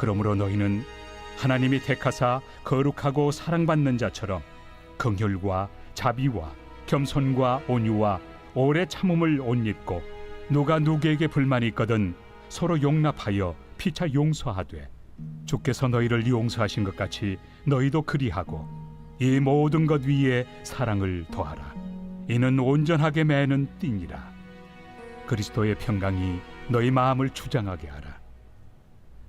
그러므로 너희는 하나님이 택하사 거룩하고 사랑받는 자처럼 긍휼과 자비와 겸손과 온유와 오래 참음을 옷 입고 누가 누구에게 불만이 있거든 서로 용납하여 피차 용서하되 주께서 너희를 용서하신 것 같이 너희도 그리하고 이 모든 것 위에 사랑을 더하라. 이는 온전하게 매는 띠니라. 그리스도의 평강이 너희 마음을 주장하게 하라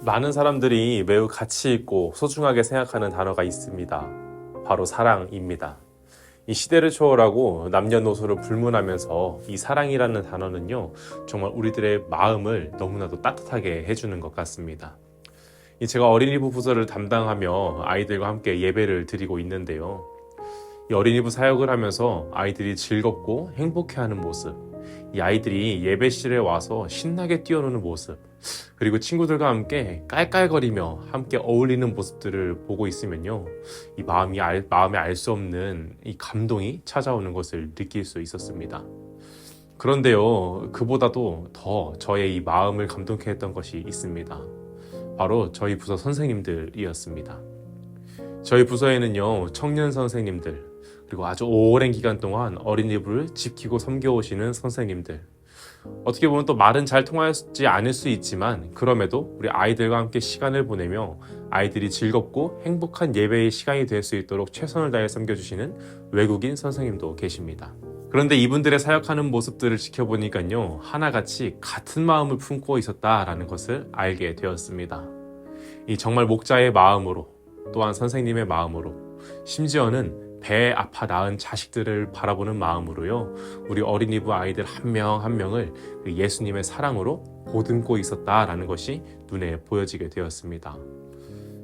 많은 사람들이 매우 가치 있고 소중하게 생각하는 단어가 있습니다. 바로 사랑입니다. 이 시대를 초월하고 남녀노소를 불문하면서 이 사랑이라는 단어는요, 정말 우리들의 마음을 너무나도 따뜻하게 해주는 것 같습니다. 이 제가 어린이부 부서를 담당하며 아이들과 함께 예배를 드리고 있는데요. 이 어린이부 사역을 하면서 아이들이 즐겁고 행복해하는 모습, 이 아이들이 예배실에 와서 신나게 뛰어노는 모습, 그리고 친구들과 함께 깔깔거리며 함께 어울리는 모습들을 보고 있으면요, 이 마음이 알, 마음에 알 수 없는 이 감동이 찾아오는 것을 느낄 수 있었습니다. 그런데요, 그보다도 더 저의 이 마음을 감동케 했던 것이 있습니다. 바로 저희 부서 선생님들이었습니다. 저희 부서에는요, 청년 선생님들, 그리고 아주 오랜 기간 동안 어린이부를 지키고 섬겨오시는 선생님들, 어떻게 보면 또 말은 잘 통하지 않을 수 있지만 그럼에도 우리 아이들과 함께 시간을 보내며 아이들이 즐겁고 행복한 예배의 시간이 될 수 있도록 최선을 다해 섬겨주시는 외국인 선생님도 계십니다. 그런데 이분들의 사역하는 모습들을 지켜보니까요 하나같이 같은 마음을 품고 있었다라는 것을 알게 되었습니다. 이 정말 목자의 마음으로 또한 선생님의 마음으로 심지어는 배 아파 낳은 자식들을 바라보는 마음으로요. 우리 어린이부 아이들 한 명한 명을 그 예수님의 사랑으로 보듬고 있었다라는 것이 눈에 보여지게 되었습니다.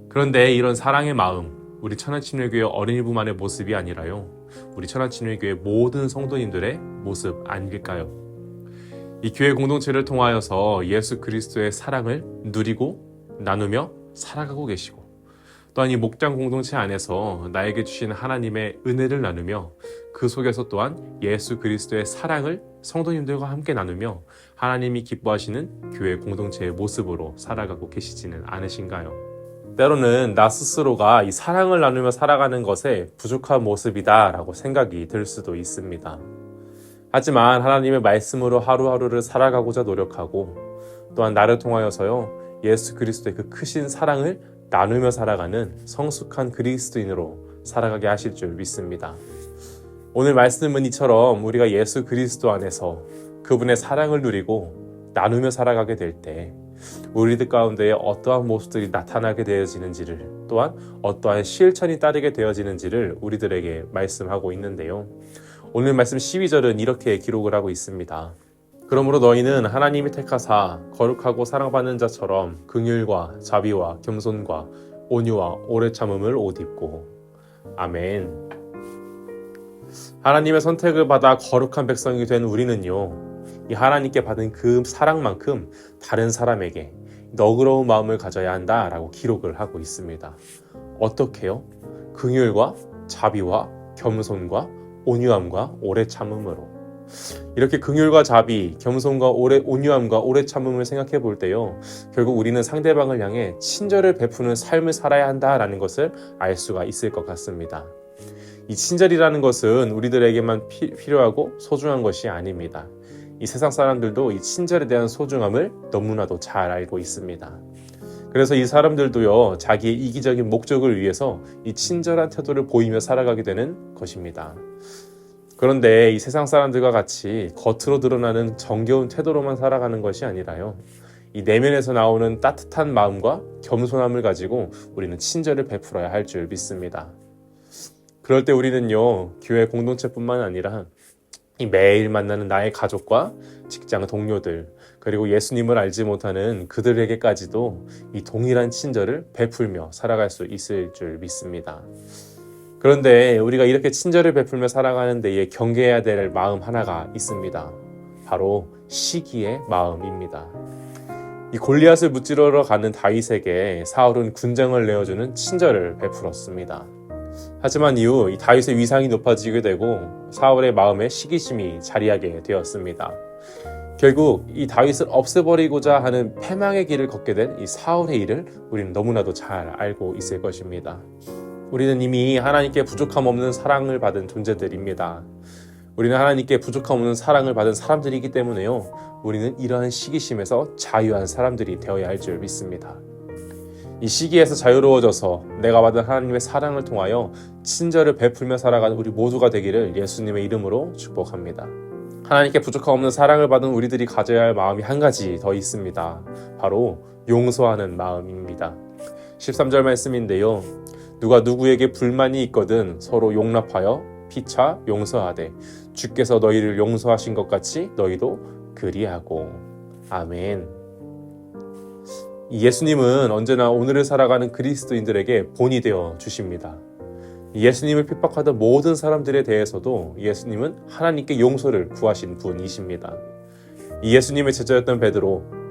그런데 이런 사랑의 마음, 우리 천안침례교회 어린이부만의 모습이 아니라요. 우리 천안침례교회 모든 성도님들의 모습 아닐까요? 이 교회 공동체를 통하여서 예수 그리스도의 사랑을 누리고 나누며 살아가고 계시고 또한 이 목장 공동체 안에서 나에게 주신 하나님의 은혜를 나누며 그 속에서 또한 예수 그리스도의 사랑을 성도님들과 함께 나누며 하나님이 기뻐하시는 교회 공동체의 모습으로 살아가고 계시지는 않으신가요? 때로는 나 스스로가 이 사랑을 나누며 살아가는 것에 부족한 모습이다라고 생각이 들 수도 있습니다. 하지만 하나님의 말씀으로 하루하루를 살아가고자 노력하고 또한 나를 통하여서요 예수 그리스도의 그 크신 사랑을 나누며 살아가는 성숙한 그리스도인으로 살아가게 하실 줄 믿습니다. 오늘 말씀은 이처럼 우리가 예수 그리스도 안에서 그분의 사랑을 누리고 나누며 살아가게 될 때 우리들 가운데 어떠한 모습들이 나타나게 되어지는지를 또한 어떠한 실천이 따르게 되어지는지를 우리들에게 말씀하고 있는데요. 오늘 말씀 12절은 이렇게 기록을 하고 있습니다. 그러므로 너희는 하나님이 택하사 거룩하고 사랑받는 자처럼 긍휼과 자비와 겸손과 온유와 오래 참음을 옷 입고 아멘. 하나님의 선택을 받아 거룩한 백성이 된 우리는요. 이 하나님께 받은 그 사랑만큼 다른 사람에게 너그러운 마음을 가져야 한다라고 기록을 하고 있습니다. 어떻게요? 긍휼과 자비와 겸손과 온유함과 오래 참음으로 이렇게 긍휼과 자비, 겸손과 오래 온유함과 오래 참음을 생각해 볼 때요. 결국 우리는 상대방을 향해 친절을 베푸는 삶을 살아야 한다라는 것을 알 수가 있을 것 같습니다. 이 친절이라는 것은 우리들에게만 피, 필요하고 소중한 것이 아닙니다. 이 세상 사람들도 이 친절에 대한 소중함을 너무나도 잘 알고 있습니다. 그래서 이 사람들도요, 자기의 이기적인 목적을 위해서 이 친절한 태도를 보이며 살아가게 되는 것입니다. 그런데 이 세상 사람들과 같이 겉으로 드러나는 정겨운 태도로만 살아가는 것이 아니라요. 이 내면에서 나오는 따뜻한 마음과 겸손함을 가지고 우리는 친절을 베풀어야 할 줄 믿습니다. 그럴 때 우리는요, 교회 공동체뿐만 아니라 이 매일 만나는 나의 가족과 직장 동료들, 그리고 예수님을 알지 못하는 그들에게까지도 이 동일한 친절을 베풀며 살아갈 수 있을 줄 믿습니다. 그런데 우리가 이렇게 친절을 베풀며 살아가는 데에 경계해야 될 마음 하나가 있습니다. 바로 시기의 마음입니다. 이 골리앗을 무찌르러 가는 다윗에게 사울은 군정을 내어주는 친절을 베풀었습니다. 하지만 이후 이 다윗의 위상이 높아지게 되고 사울의 마음에 시기심이 자리하게 되었습니다. 결국 이 다윗을 없애버리고자 하는 패망의 길을 걷게 된 이 사울의 일을 우리는 너무나도 잘 알고 있을 것입니다. 우리는 이미 하나님께 부족함 없는 사랑을 받은 존재들입니다. 우리는 하나님께 부족함 없는 사랑을 받은 사람들이기 때문에요. 우리는 이러한 시기심에서 자유한 사람들이 되어야 할 줄 믿습니다. 이 시기에서 자유로워져서 내가 받은 하나님의 사랑을 통하여 친절을 베풀며 살아가는 우리 모두가 되기를 예수님의 이름으로 축복합니다. 하나님께 부족함 없는 사랑을 받은 우리들이 가져야 할 마음이 한 가지 더 있습니다. 바로 용서하는 마음입니다. 13절 말씀인데요. 누가 누구에게 불만이 있거든 서로 용납하여 피차 용서하되 주께서 너희를 용서하신 것 같이 너희도 그리하고 아멘. 이 예수님은 언제나 오늘을 살아가는 그리스도인들에게 본이 되어 주십니다. 이 예수님을 핍박하던 모든 사람들에 대해서도 예수님은 하나님께 용서를 구하신 분이십니다. 이 예수님의 제자였던 베드로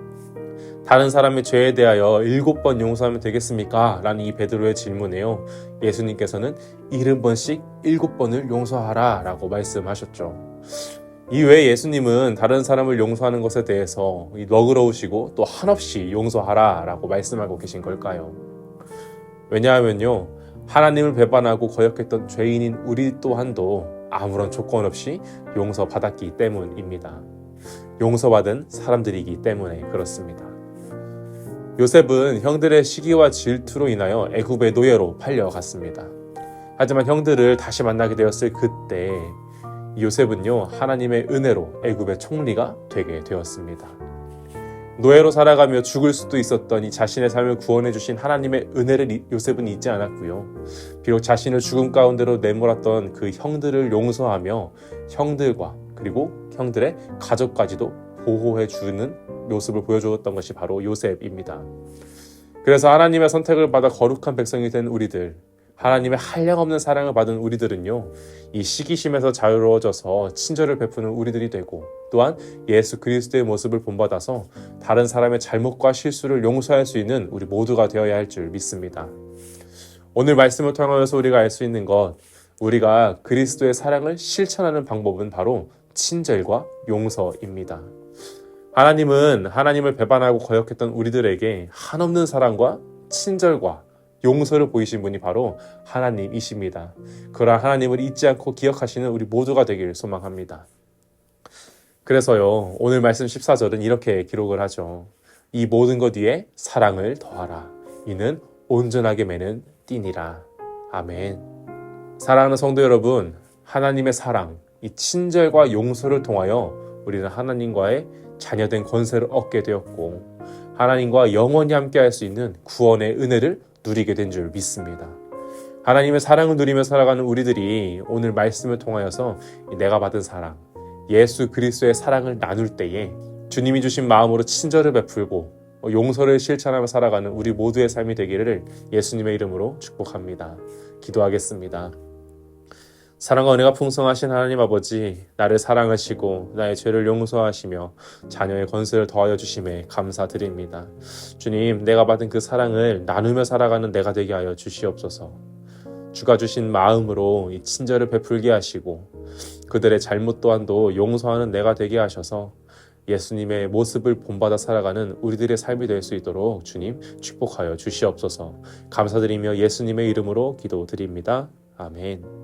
다른 사람의 죄에 대하여 일곱 번 용서하면 되겠습니까? 라는 이 베드로의 질문에요. 예수님께서는 일흔 번씩 일곱 번을 용서하라 라고 말씀하셨죠. 이외에 예수님은 다른 사람을 용서하는 것에 대해서 이 너그러우시고 또 한없이 용서하라 라고 말씀하고 계신 걸까요? 왜냐하면요. 하나님을 배반하고 거역했던 죄인인 우리 또한도 아무런 조건 없이 용서받았기 때문입니다. 용서받은 사람들이기 때문에 그렇습니다. 요셉은 형들의 시기와 질투로 인하여 애굽의 노예로 팔려갔습니다. 하지만 형들을 다시 만나게 되었을 그때 요셉은요 하나님의 은혜로 애굽의 총리가 되게 되었습니다. 노예로 살아가며 죽을 수도 있었던 이 자신의 삶을 구원해 주신 하나님의 은혜를 요셉은 잊지 않았고요. 비록 자신을 죽음 가운데로 내몰았던 그 형들을 용서하며 형들과 그리고 형들의 가족까지도 보호해 주는 모습을 보여주었던 것이 바로 요셉입니다. 그래서 하나님의 선택을 받아 거룩한 백성이 된 우리들, 하나님의 한량없는 사랑을 받은 우리들은요, 이 시기심에서 자유로워져서 친절을 베푸는 우리들이 되고, 또한 예수 그리스도의 모습을 본받아서 다른 사람의 잘못과 실수를 용서할 수 있는 우리 모두가 되어야 할 줄 믿습니다. 오늘 말씀을 통하여서 우리가 알 수 있는 것, 우리가 그리스도의 사랑을 실천하는 방법은 바로 친절과 용서입니다. 하나님은 하나님을 배반하고 거역했던 우리들에게 한없는 사랑과 친절과 용서를 보이신 분이 바로 하나님이십니다. 그러한 하나님을 잊지 않고 기억하시는 우리 모두가 되길 소망합니다. 그래서요, 오늘 말씀 14절은 이렇게 기록을 하죠. 이 모든 것 위에 사랑을 더하라. 이는 온전하게 매는 띠니라. 아멘. 사랑하는 성도 여러분, 하나님의 사랑, 이 친절과 용서를 통하여 우리는 하나님과의 자녀된 권세를 얻게 되었고, 하나님과 영원히 함께 할 수 있는 구원의 은혜를 누리게 된 줄 믿습니다. 하나님의 사랑을 누리며 살아가는 우리들이 오늘 말씀을 통하여서 내가 받은 사랑, 예수 그리스도의 사랑을 나눌 때에 주님이 주신 마음으로 친절을 베풀고 용서를 실천하며 살아가는 우리 모두의 삶이 되기를 예수님의 이름으로 축복합니다. 기도하겠습니다. 사랑과 은혜가 풍성하신 하나님 아버지, 나를 사랑하시고 나의 죄를 용서하시며 자녀의 건설을 더하여 주심에 감사드립니다. 주님, 내가 받은 그 사랑을 나누며 살아가는 내가 되게 하여 주시옵소서. 주가 주신 마음으로 이 친절을 베풀게 하시고 그들의 잘못 또한도 용서하는 내가 되게 하셔서 예수님의 모습을 본받아 살아가는 우리들의 삶이 될 수 있도록 주님 축복하여 주시옵소서. 감사드리며 예수님의 이름으로 기도드립니다. 아멘.